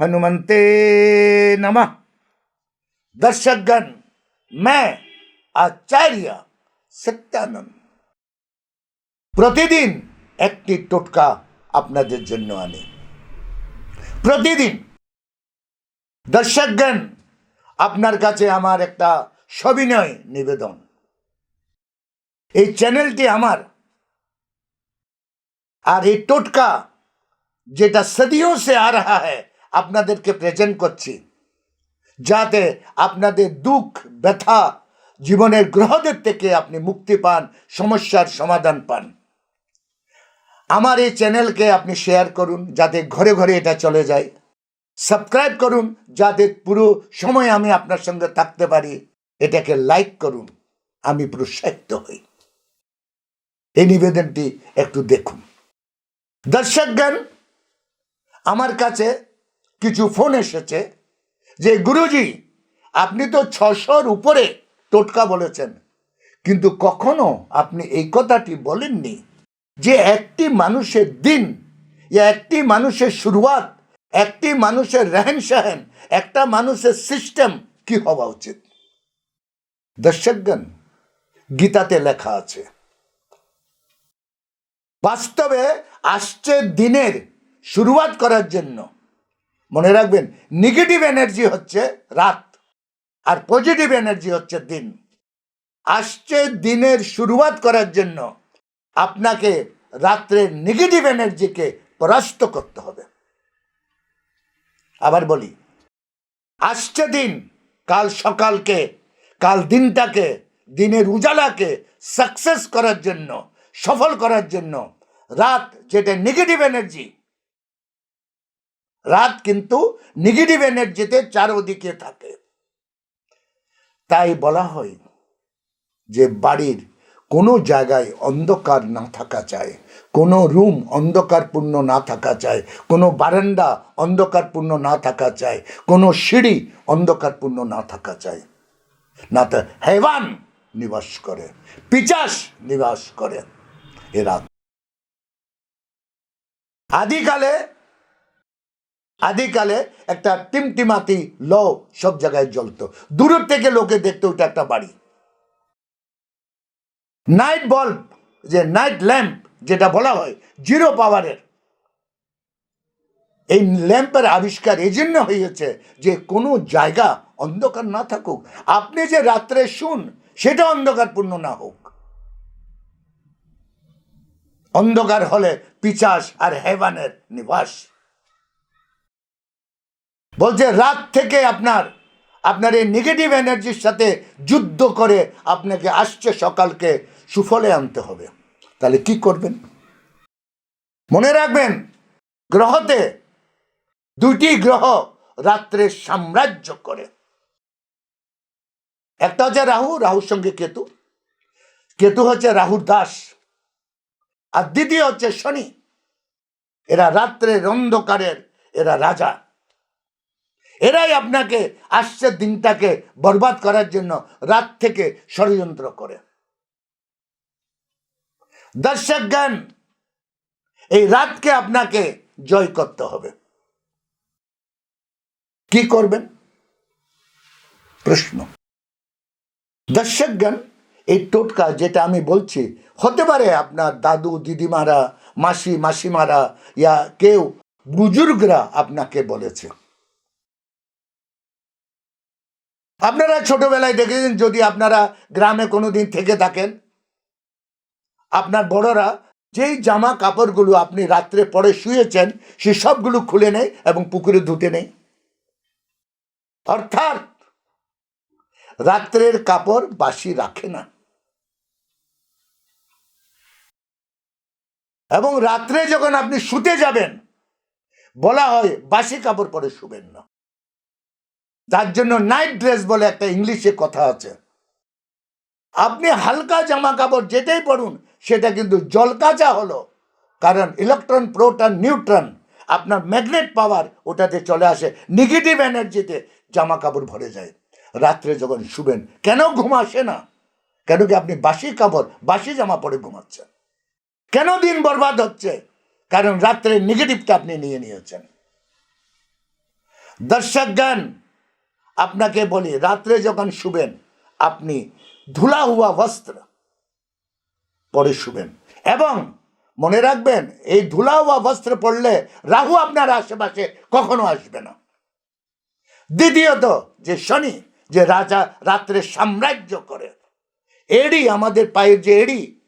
हनुमते नमः। दर्शकगण, मैं आचार्य सत्यानंद। প্রতিদিন একটি টোটকা আপনাদের জন্য আনি প্রতিদিন দর্শকগণ আপনার কাছে আমার একটা সবিনয় নিবেদন এই চ্যানেলটি আমার আর এই টোটকা যেটা সদিও সে আ রাহা আপনাদেরকে প্রেজেন্ট করছি, যাতে আপনাদের দুঃখ, ব্যথা, জীবনের গ্রহদের থেকে আপনি মুক্তি পান, সমস্যার সমাধান পান। আমার এই চ্যানেলকে আপনি শেয়ার করুন, যাতে ঘরে ঘরে এটা চলে যায়। সাবস্ক্রাইব করুন, যাতে পুরো সময় আমি আপনার সঙ্গে থাকতে পারি। এটাকে লাইক করুন, আমি প্রোৎসাহিত হই। এই নিবেদনটি একটু দেখুন। দর্শকগণ, আমার কাছে কিছু ফোন এসেছে যে, গুরুজি, আপনি তো ছশোর উপরে টোটকা বলেছেন। কিন্তু কখনো আপনি এই কথাটি বলেননি যে, একটি মানুষের দিন, একটি মানুষের শুরুয়াত, একটি মানুষের রেহেন সেহেন একটা মানুষের সিস্টেম কি হওয়া উচিত? দর্শকগণ, গীতাতে লেখা আছে, বাস্তবে আসছে দিনের শুরুয়াত করার জন্য। মনে রাখবেন নেগেটিভ এনার্জি হচ্ছে রাত আর পজিটিভ এনার্জি হচ্ছে দিন। আসছে দিনের শুরুয়াত করার জন্য আপনাকে রাত্রের নেগেটিভ এনার্জিকে পরাস্ত করতে হবে। আবার বলি, আসছে দিন, কাল সকালকে, কাল দিনটাকে, দিনের উজালাকে সাকসেস করার জন্য, সফল করার জন্য রাত যেটা নেগেটিভ এনার্জি রাত কিন্তু নেগেটিভ এনার্জিতে চারোদিকে থাকে। তাই বলা হয় যে বাড়ির কোনো জায়গায় অন্ধকার না থাকা চায় কোনো রুম অন্ধকারপূর্ণ না থাকা চায় কোনো বারান্দা অন্ধকারপূর্ণ না থাকা চায় কোনো সিঁড়ি অন্ধকারপূর্ণ না থাকা চায় না তো হেবান নিবাস করে, পিচাস নিবাস করে এ রাত। আদিকালে আদিকালে একটা টিমটিমাতি ল সব জায়গায় জ্বলতো। দূরের থেকে লোকে দেখতো ওটা একটা বাড়ি। নাইট বাল্ব, যে নাইট ল্যাম্প যেটা বলা হয়, জিরো পাওয়ারের। এই ল্যাম্পের আবিষ্কার এই জন্য হয়েছে যে কোনো জায়গা অন্ধকার না থাকুক। আপনি যে রাত্রে শুন, সেটা অন্ধকারপূর্ণ না হোক। অন্ধকার হলে পিচাস আর হেভানের নিবাস। বলছে, রাত থেকে আপনার আপনার এই নেগেটিভ এনার্জির সাথে যুদ্ধ করে আপনাকে আসছে সকালকে সুফলে আনতে হবে। তাহলে কি করবেন? মনে রাখবেন, গ্রহতে দুটি গ্রহ রাত্রে সাম্রাজ্য করে। একটা হচ্ছে রাহু, রাহুর সঙ্গে কেতু। কেতু হচ্ছে রাহুর দাস। আর দ্বিতীয় হচ্ছে শনি। এরা রাত্রের অন্ধকারের, এরা রাজা। এরাই আপনাকে আসছে দিনটাকে বরবাদ করার জন্য, রাত থেকে ষড়যন্ত্র করে। দর্শক জ্ঞান এই রাতকে আপনাকে জয় করতে হবে। কি করবেন? প্রশ্ন। দর্শক জ্ঞান এই টোটকা যেটা আমি বলছি, হতে পারে আপনার দাদু, দিদিমারা, মাসি, মাসিমারা, ইয়া কেউ, বুজুর্গরা আপনাকে বলেছে। আপনারা ছোটবেলায় দেখেছেন, যদি আপনারা গ্রামে কোনো দিন থেকে থাকেন, আপনার বড়রা যেই জামা কাপড়গুলো আপনি রাত্রে পরে শুয়েছেন, সে সবগুলো খুলে নেয় এবং পুকুরে ধুতে নেই অর্থাৎ রাত্রের কাপড় বাসি রাখে না। এবং রাত্রে যখন আপনি শুতে যাবেন, বলা হয় বাসি কাপড় পরে শুবেন না। তার জন্য নাইট ড্রেস বলে একটা ইংলিশে কথা আছে। আপনি হালকা জামা কাপড় যেটাই পড়ুন সেটা কিন্তু জলকাচা হলো। কারণ ইলেকট্রন প্রোটন নিউট্রন আপনার ম্যাগনেট পাওয়ার ওটাতে চলে আসে নেগেটিভ এনার্জিতে জামা কাপড় ভরে যায়। রাত্রে যখন শুবেন, কেন ঘুম আসে না? কেন কি আপনি বাসি কাপড়, বাসি জামা পরে ঘুমাচ্ছেন? কেন দিন বরবাদ হচ্ছে? কারণ রাত্রে নেগেটিভটা আপনি নিয়ে নিয়েছেন। দর্শকগণ আপনাকে বলি, রাত্রে যখন শুবেন, আপনি ধুলা হুয়া বস্ত্র পরে শুবেন। এবং মনে রাখবেন, এই ধুলা হুয়া বস্ত্র পড়লে রাহু আপনার আশেপাশে কখনো আসবে না। দ্বিতীয়ত, যে শনি, যে রাজা রাত্রে সাম্রাজ্য করে। এড়ি আমাদের পায়ের যে এড়ি,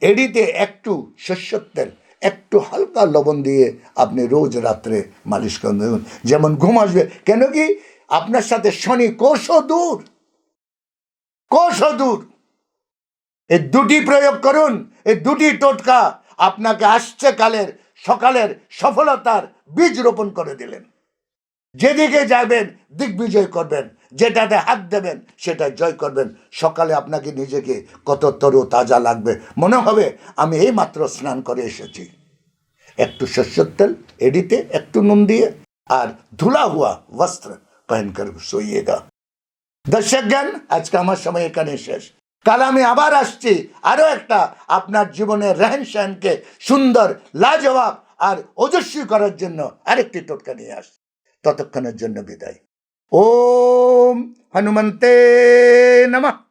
এড়িতে একটু শস্যর তেল একটু হালকা লবণ দিয়ে আপনি রোজ রাত্রে মালিশ করে দেবেন যেমন ঘুম আসবে। কেন কি? আপনার সাথে শনি কোষ দূর। কোষ দূর। এই দুটি প্রয়োগ করুন। এই দুটি টোটকা আপনাকে আসছে কালের, সকালের সফলতার বীজ রোপণ করে দিলেন। যেদিকে যাবেন, দিগ্বিজয় করবেন। যেটাতে হাত দেবেন সেটা জয় করবেন। সকালে আপনাকে নিজেকে কত তরু তাজা লাগবে। মনে হবে আমি এই মাত্র স্নান করে এসেছি। একটু শস্যর তেল এডিতে একটু নুন দিয়ে, আর ধুলা হুয়া বস্ত্র পহন কর সোইয়েগা দর্শক জ্ঞান আজকে আমার সময় এখানে শেষ। কাল আমি আবার আসছি আরও একটা আপনার জীবনের রেহেন সেহেনকে সুন্দর, লাজবাব আর ওজস্বী করার জন্য আরেকটি টোটকা নিয়ে আসছি। ততক্ষণের জন্য বিদায়। ओम हनुमते नमः।